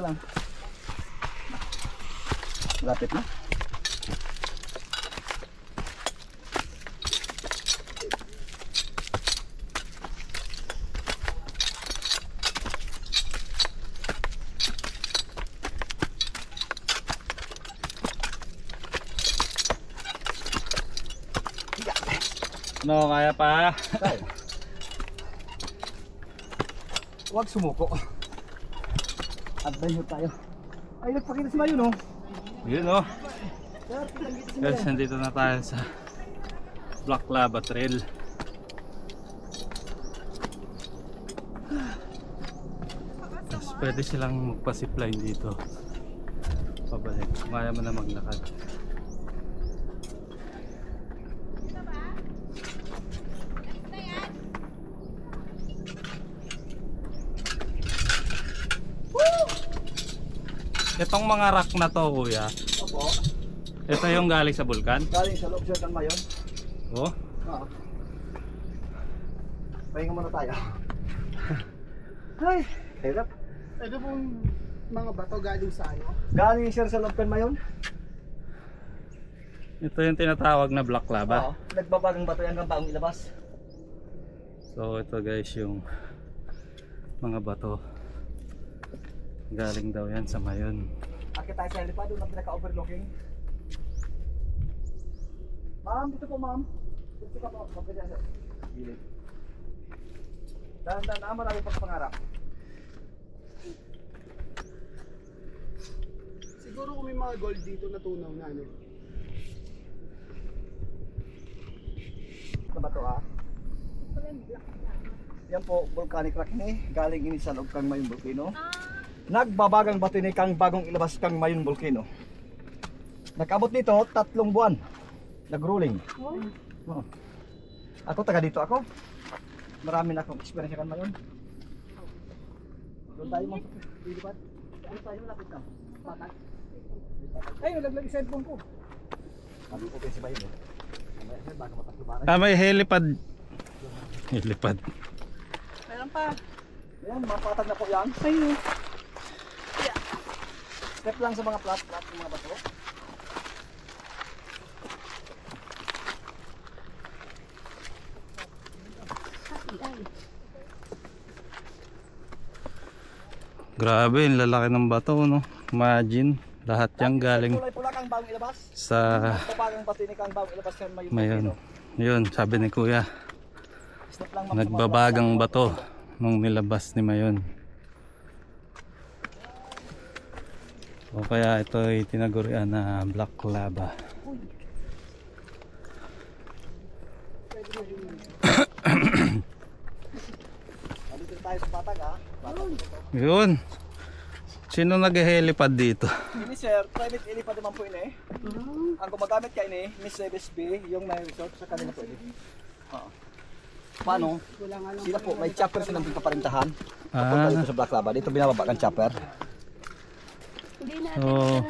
isa lang. Lapit na. No, kaya pa. Huwag sumuko. Adventure tayo. Ay, nagpakita si Mayo, no? Yun si Guys, nandito na tayo sa Black Lava Trail. Tapos pwede silang magpa-zipline dito. Pabalik. Kaya mo na maglakad. Itong mga rock na to, kuya. Opo. Ito yung galing sa bulkan. Galing sa loob ng Mayon. Oh. Oo. Pahinga muna tayo. Ay, hirap. Ito pong mga bato galing sa ano? Galing sir sa loob ng Mayon. Ito yung tinatawag na black lava. Oo. Nagbabagang bato yan hanggang baong ilabas. So ito guys yung mga bato. Galing daw yan sa mayon. Akit tayo sa helipad, doon ang pinaka-overlooking. Ma'am, dito po ma'am. Dito ka po, kapit sa gilid. Dahan-dahan na, marami pang pangarap. Siguro kung may mga gold dito na tunaw na ano. Ito ba ito ah? Yan po, volcanic rock ni. Galing ini sa loob kang Mayon Volcano. Nagbabagang bato ni kang bagong ilabas kang Mayon Volcano. Nakabot nito tatlong buwan. Nag-rolling. Oo. Ako taga dito ako. Marami na akong experience kan Mayon. Doon tayo mo. Lilipat. Ano tayo malapit na? Patak. Ay, nalaglag yung cellphone ko. Sabi ko si Mayon eh. Mamaya sir, baka mataklubaran. Ah, may helipad. Helipad. Meron pa. Yan, mapatag na po yan. Ayun. Step lang sa mga flat ng mga bato. Grabe, ang lalaki ng bato, no? Imagine, lahat yan galing sa Mayon. Volcano. Yun, sabi ni kuya, nagbabagang bato nung nilabas ni mayon. O kaya ito ay tinagurian na black lava. Yun. Sino nag-helipad dito? Ini sir, private helipad naman po ini. Ang gumagamit ka ini, Miss Service B, yung may resort sa kanila po ini. Oo. Paano? Sila po, may chopper silang pagkaparintahan. Ah. Papunta dito sa Black Lava. Dito binababa ang chopper. So,